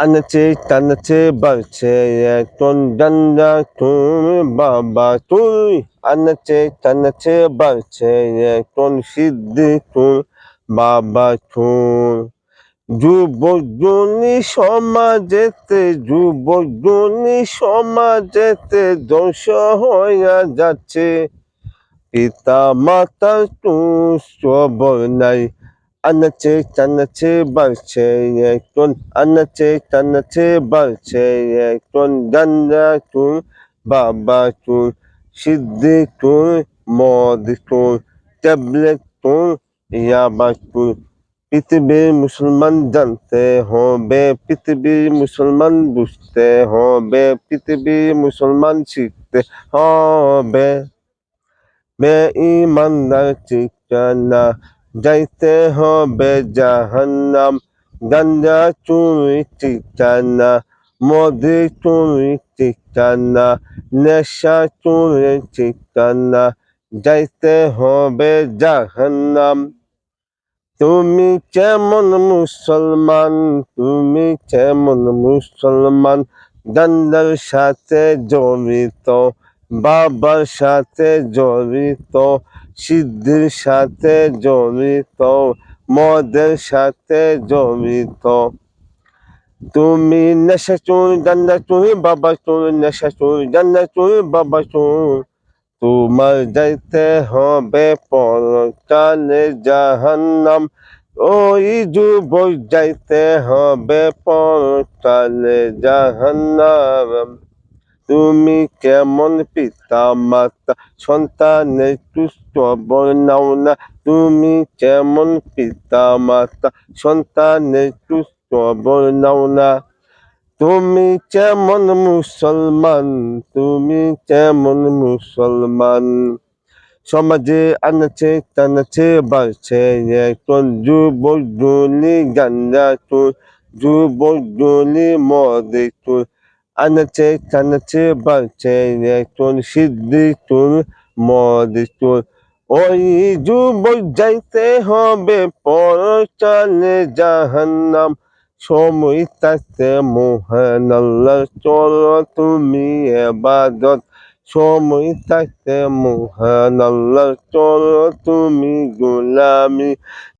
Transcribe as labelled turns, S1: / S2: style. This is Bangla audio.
S1: আনাচে টানাচে বাড়ছে এখন ডান্ডা তুমি বাবা তুই। আনাচে টানাচে বাড়ছে এখন সিদ্ধি তুই বাবা তুই। যুবজনী সমাজেতে যুবজনী সমাজেতে ধ্বংস হইয়া যাচ্ছে। পিতা মাতার সবর নাই বাড়ছে এখন ডান্ডা তুই বাবা তুই সিদ্ধি তুই মদ তুই ট্যাবলেট তুই ইয়াবা তুই পৃথিবীর মুসলমান জানতে হবে পৃথিবীর মুসলমান বুঝতে হবে পৃথিবীর মুসলমান শিখতে হবে বে বেঈমানদার ঠিকানা যাইতে হবে জাহান্নাম। গাঞ্জা চুরি ঠিকানা মদি চুরি ঠিকানা, নেশা চুরি ঠিকানা, যাইতে হবে জাহান্নাম। তুমি কেমন মুসলমান, তুমি কেমন মুসলমান গান্দার সাথে জড়িত বাবার সাথে জড়িত, সিদ্ধির সাথে জড়িত, মদের সাথে জড়িত। তুমি নেশা চুরি গান্দা চুরি, বাবা চুরি, নেশা চুরি গান্দা চুরি, বাবা চুরি। তোমার যাইতে হবে পরকালে জাহান্নাম। ওই যুবক যাইতে হবে পরকালে জাহান্নাম। তুমি কেমন পিতা মাতা সন্তানের তুষ্ট নাও না। তুমি কেমন পিতা মাতা সন্তানের তুষ্ট নাও না। তুমি কেমন মুসলমান? তুমি কেমন মুসলমান? সমাজে আনাচে টানাচে বাড়ছে এখন যুবক জলি গান্দা তুই। যুবক জলি মদে তুই। এখন সিদ্ধি তুই মদে তুই ওই যুবক যাইতে হবে পরচালে জাহান্নাম। সময় থাকতে মোহন চলো তুমি এবাদত। সময় থাকতে মোহন আল্লাহ, চলো তুমি গোলামি।